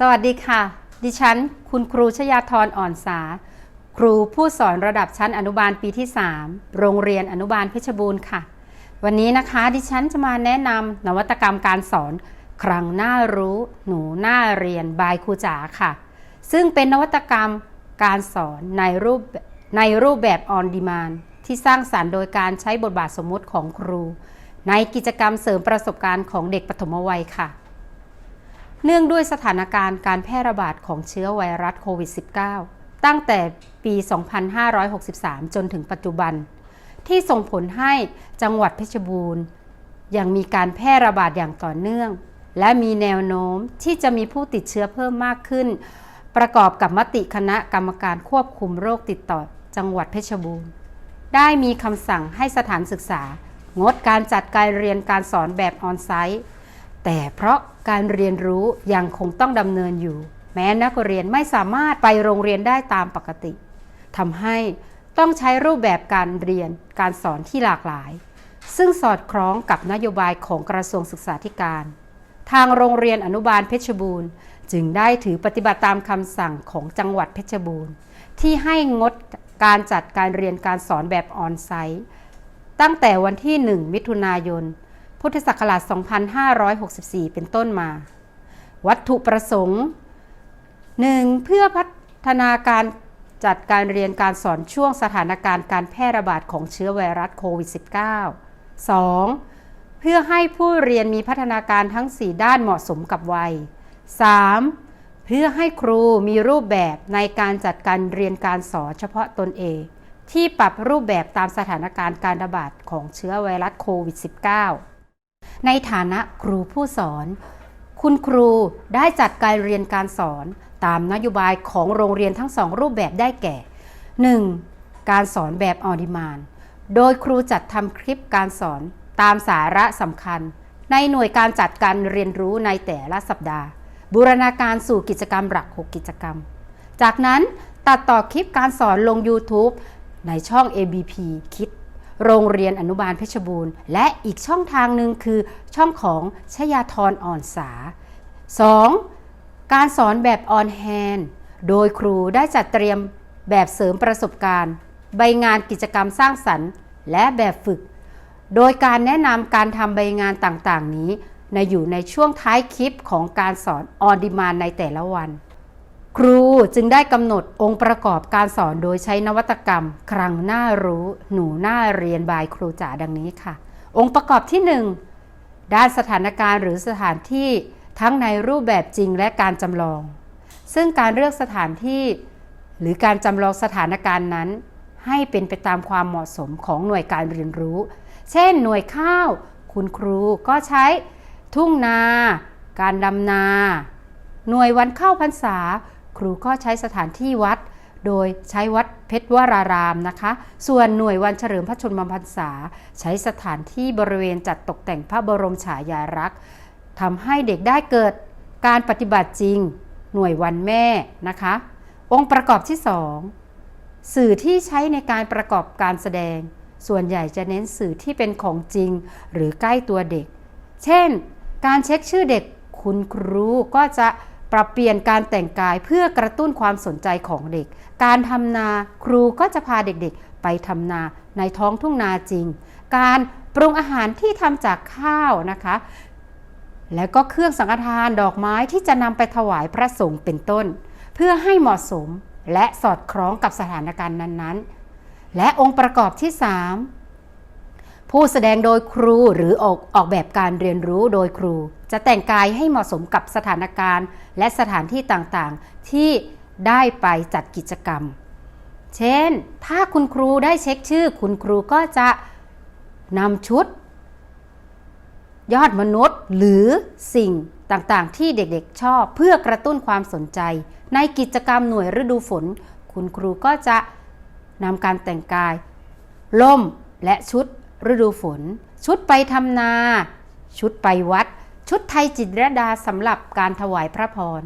สวัสดีค่ะ ดิฉัน คุณครูชยาธรอ่อนสา ครูผู้สอนระดับชั้นอนุบาลปีที่ 3 โรงเรียนอนุบาลเพชรบูรณ์ค่ะ วันนี้นะคะ ดิฉันจะมาแนะนำนวัตกรรมการสอน ครั้งหน้ารู้ หนูหน้าเรียนบายครูจ๋าค่ะ ซึ่งเป็นนวัตกรรม การสอนในรูปในรูปแบบ on demand ที่สร้างสารรค์โดยการใช้บทบาทสมมุติของครู ในกิจกรรมเสริมประสบการณ์ของเด็กปฐมวัยค่ะ เนื่องด้วยสถานการณ์การแพร่ระบาดของเชื้อไวรัสโควิด -19 ตั้งแต่ปี 2563 จนถึงปัจจุบัน ที่ส่งผลให้จังหวัดเพชรบูรณ์ ยังมีการแพร่ระบาดอย่างต่อเนื่อง และมีแนวโน้มที่จะมีผู้ติดเชื้อเพิ่มมากขึ้น ประกอบกับมติคณะกรรมการควบคุมโรคติดต่อจังหวัดเพชรบูรณ์ได้มีคำสั่งให้สถานศึกษา งดการจัดการเรียนการสอนแบบออนไซต์แต่เพราะการเรียนรู้ยังคงต้องดำเนินอยู่ แม้นักเรียนไม่สามารถไปโรงเรียนได้ตามปกติทำให้ต้องใช้รูปแบบการเรียนการสอนที่หลากหลาย ซึ่งสอดคล้องกับนโยบายของกระทรวงศึกษาธิการ ทางโรงเรียนอนุบาลเพชรบูรณ์ จึงได้ถือปฏิบัติตามคำสั่งของจังหวัดเพชรบูรณ์ ที่ให้งดการจัดการเรียนการสอนแบบออนไซต์ ตั้งแต่วันที่ 1 มิถุนายน พุทธศักราช 2564 เป็นต้นมา วัตถุประสงค์ 1. เพื่อพัฒนาการจัดการเรียนการสอนช่วงสถานการณ์การแพร่ระบาดของเชื้อไวรัสโควิด -19 2. เพื่อให้ผู้เรียนมีพัฒนาการทั้ง 4 ด้านเหมาะสมกับวัย 3. เพื่อให้ครูมีรูปแบบในการจัดการเรียนการสอนเฉพาะตนเอง ที่ปรับรูปแบบตามสถานการณ์การระบาดของเชื้อไวรัสโควิด -19 ในฐานะครูผู้สอน คุณครูได้จัดการเรียนการสอนตามนโยบายของโรงเรียนทั้งสองรูปแบบได้แก่ 1. การสอนแบบออดิมานโดยครูจัดทำคลิปการสอนตามสาระสำคัญ ในหน่วยการจัดการเรียนรู้ในแต่ละสัปดาห์ บูรณาการสู่กิจกรรมหลัก 6 กิจกรรม จากนั้นตัดต่อคลิปการสอนลง YouTube ในช่อง ABP Kids โรงเรียนอนุบาลเพชรบูรณ์ และอีกช่องทางหนึ่งคือช่องของชยาธรอ่อนสา 2. การสอนแบบออนแฮนโดยครูได้จัดเตรียมแบบเสริมประสบการณ์ ใบงานกิจกรรมสร้างสรรค์ และแบบฝึก โดยการแนะนำการทำใบงานต่างๆ นี้ ในอยู่ในช่วงท้ายคลิปของการสอนออนดีมานในแต่ละวัน ครูจึงได้กำหนดองค์ประกอบการสอนโดยใช้นวัตกรรม ครั้งหน้ารู้ หนูหน้าเรียนบายครูจ๋าดังนี้ค่ะ องค์ประกอบที่ 1 ด้านสถานการณ์หรือสถานที่ทั้งในรูปแบบจริงและการจำลอง ซึ่งการเลือกสถานที่ หรือการจำลองสถานการณ์นั้น ให้เป็นไปตามความเหมาะสมของหน่วยการเรียนรู้ เช่น หน่วยข้าว คุณครูก็ใช้ ทุ่งนา การดำนา หน่วยวันเข้าพรรษา ครูก็ใช้สถานที่วัด โดยใช้วัดเพชรวรารามนะคะ ส่วนหน่วยวันเฉลิมพระชนมพรรษา ใช้สถานที่บริเวณจัดตกแต่งพระบรมฉายาลักษณ์ทำให้เด็กได้เกิดการปฏิบัติจริง หน่วยวันแม่นะคะ องค์ประกอบที่ 2 สื่อที่ใช้ในการประกอบการแสดง ส่วนใหญ่จะเน้นสื่อที่เป็นของจริง หรือใกล้ตัวเด็ก เช่น การเช็คชื่อเด็กคุณครูก็จะปรับเปลี่ยนการแต่งกายเพื่อกระตุ้นความสนใจของเด็ก การทำนาครูก็จะพาเด็กๆ ไปทำนาในท้องทุ่งนาจริง การปรุงอาหารที่ทำจากข้าวนะคะ แล้วก็เครื่องสังฆทานดอกไม้ที่จะนำไปถวายพระสงฆ์เป็นต้น เพื่อให้เหมาะสมและสอดคล้องกับสถานการณ์นั้นๆ และองค์ประกอบที่ 3 ผู้แสดงโดยครูหรือออกออกแบบการเรียนรู้โดยครู จะแต่งกายให้เหมาะสมกับสถานการณ์ และสถานที่ต่างๆ ที่ได้ไปจัดกิจกรรม เช่น ถ้าคุณครูได้เช็คชื่อ คุณครูก็จะนำชุด ยอดมนุษย์ หรือสิ่งต่างๆ ที่เด็กๆชอบเพื่อกระตุ้นความสนใจ ในกิจกรรมหน่วยฤดูฝน คุณครูก็จะนำการแต่งกายล่มและชุด ฤดูฝน ชุดไปทำนา ชุดไปวัด ชุดไทยจิตรดาสำหรับการถวายพระพร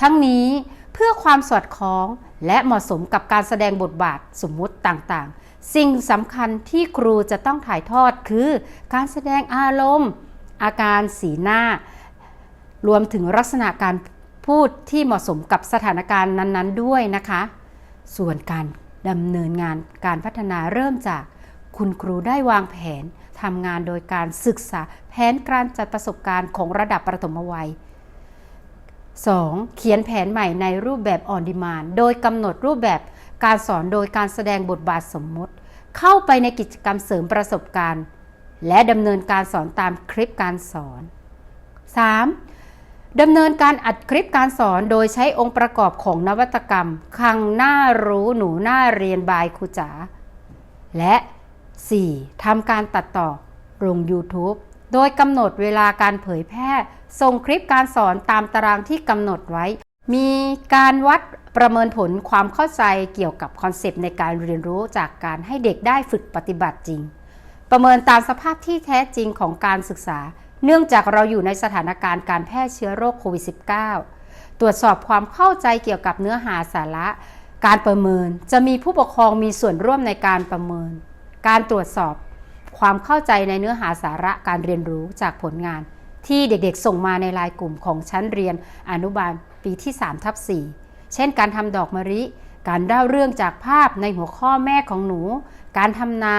ทั้งนี้เพื่อความสอดคล้องและเหมาะสมกับการแสดงบทบาทสมมุติต่างๆ สิ่งสำคัญที่ครูจะต้องถ่ายทอดคือการแสดงอารมณ์ อาการสีหน้า รวมถึงลักษณะการพูดที่เหมาะสมกับสถานการณ์นั้นๆ ด้วยนะคะ ส่วนการดำเนินงานการพัฒนาเริ่มจาก คุณครูได้วางแผนทำงานโดยการศึกษาแผนการจัดประสบการณ์ของระดับประถมวัย 2. เขียนแผนใหม่ในรูปแบบออนดิมานโดยกำหนดรูปแบบการสอนโดยการแสดงบทบาทสมมติ เข้าไปในกิจกรรมเสริมประสบการณ์ และดำเนินการสอนตามคลิปการสอน 3. ดำเนินการอัดคลิปการสอนโดยใช้องค์ประกอบของนวัตกรรมคังหน้ารู้หนูหน้าเรียนบายครูจ๋าและ 4. ทำการตัดต่อลง YouTube โดยกำหนดเวลาการเผยแพร่ ส่งคลิปการสอนตามตารางที่กำหนดไว้ มีการวัดประเมินผลความเข้าใจเกี่ยวกับคอนเซปต์ในการเรียนรู้จากการให้เด็กได้ฝึกปฏิบัติจริง ประเมินตามสภาพที่แท้จริงของการศึกษา เนื่องจากเราอยู่ในสถานการณ์การแพร่เชื้อโรคโควิด -19 ตรวจสอบความเข้าใจเกี่ยวกับเนื้อหาสาระ การประเมินจะมีผู้ปกครองมีส่วนร่วมในการประเมิน การตรวจสอบความเข้าใจในเนื้อหาสาระการเรียนรู้จากผลงาน ที่เด็กๆ ส่งมาในรายกลุ่มของชั้นเรียนอนุบาลปีที่3ทับ4เช่นการทำดอกมะลิ การเล่าเรื่องจากภาพในหัวข้อแม่ของหนู การทำนา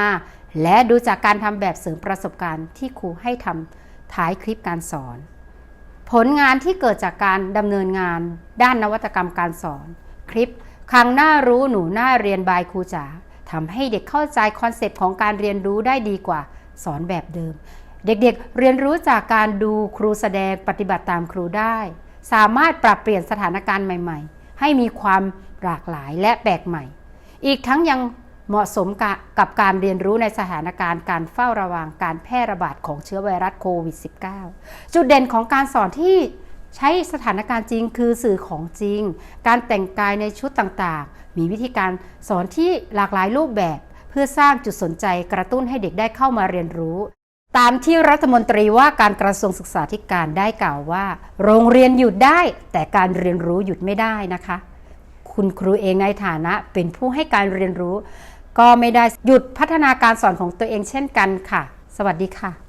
และดูจากการทำแบบเสริมประสบการณ์ที่ครูให้ทำท้ายคลิปการสอน ผลงานที่เกิดจากการดำเนินงาน ด้านนวัตกรรมการสอน คลิปครั้งหน้ารู้หนูหน้าเรียนบายครูจ๋า ทำให้เด็กเข้าใจคอนเซปต์ของการเรียนรู้ได้ดีกว่าสอนแบบเดิม เด็กๆเรียนรู้จากการดูครูแสดงปฏิบัติตามครูได้ สามารถปรับเปลี่ยนสถานการณ์ใหม่ ๆ ให้มีความหลากหลายและแปลกใหม่ อีกทั้งยังเหมาะสมกับการเรียนรู้ในสถานการณ์การเฝ้าระวังการแพร่ระบาดของเชื้อไวรัสโควิด -19 จุดเด่นของการสอนที่ ใช้สถานการณ์จริงคือสื่อของจริง การแต่งกายในชุดต่างๆ มีวิธีการสอนที่หลากหลายรูปแบบ เพื่อสร้างจุดสนใจกระตุ้นให้เด็กได้เข้ามาเรียนรู้ ตามที่รัฐมนตรีว่าการกระทรวงศึกษาธิการได้กล่าวว่า โรงเรียนหยุดได้ แต่การเรียนรู้หยุดไม่ได้นะคะ คุณครูเองในฐานะเป็นผู้ให้การเรียนรู้ ก็ไม่ได้หยุดพัฒนาการสอนของตัวเองเช่นกันค่ะ สวัสดีค่ะ